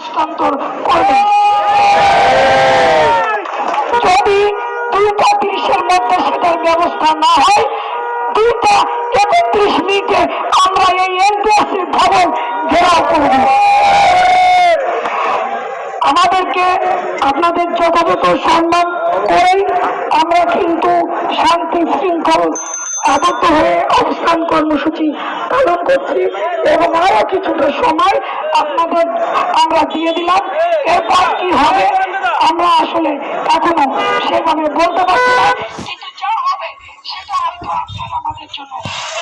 হস্তান্তর করবেন যদি দুইটা তিরিশের মধ্যে সেটার ব্যবস্থা না হয়, দুইটা একত্রিশ মিনিটে আমরা এই এনপিএসসি ভবন ঘেরাও করব। আমাদেরকে আপনাদের যথাযথ সম্মান করেই আমরা কিন্তু শান্তি শৃঙ্খল আবদ্ধ হয়ে অবস্থান কর্মসূচি পালন করছি এবং আরও কিছুটা সময় আপনাদের আমরা দিয়ে দিলাম। এরপর কি হবে? আমরা আসলে এখনও সেভাবে বলতে পারছি না। কিন্তু যা হবে, সেটা হয়তো আপনার আমাদের জন্য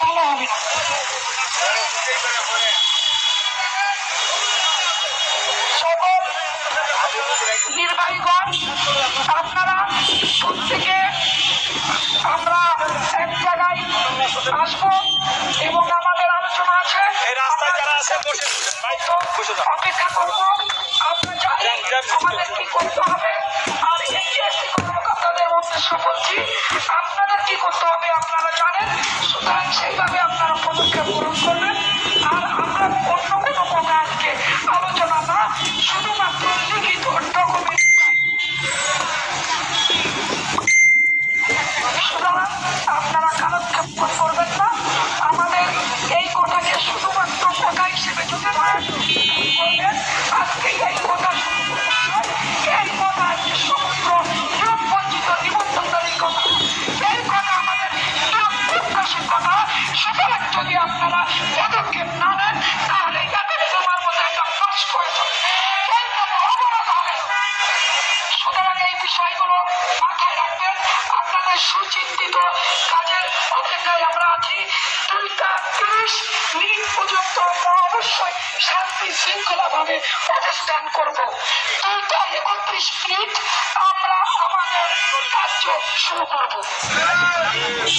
ভালো হবে আপনারা আমরা এক জায়গায় আসব এবং অপেক্ষা করব আমাদের কি করতে হবে আর এনটিএসসি কর্মকর্তাদের উদ্দেশ্য বলছি পদক্ষেপ না নেন তাহলে এদের তোমার মধ্যে একটা ফাঁস করে। এই হবে। সুতরাং এই বিষয়গুলো মাথায় রাখবেন। আপনাদের সুচিন্তিত কাজের অপেক্ষায় আমরা আছি। দুইটা তিরিশ মিনিট পর্যন্ত আমরা অবশ্যই শান্তি শৃঙ্খলা ভাবে অবস্থান করব। দুইটা একত্রিশ মিনিট আমরা আমাদের কার্য শুরু করব।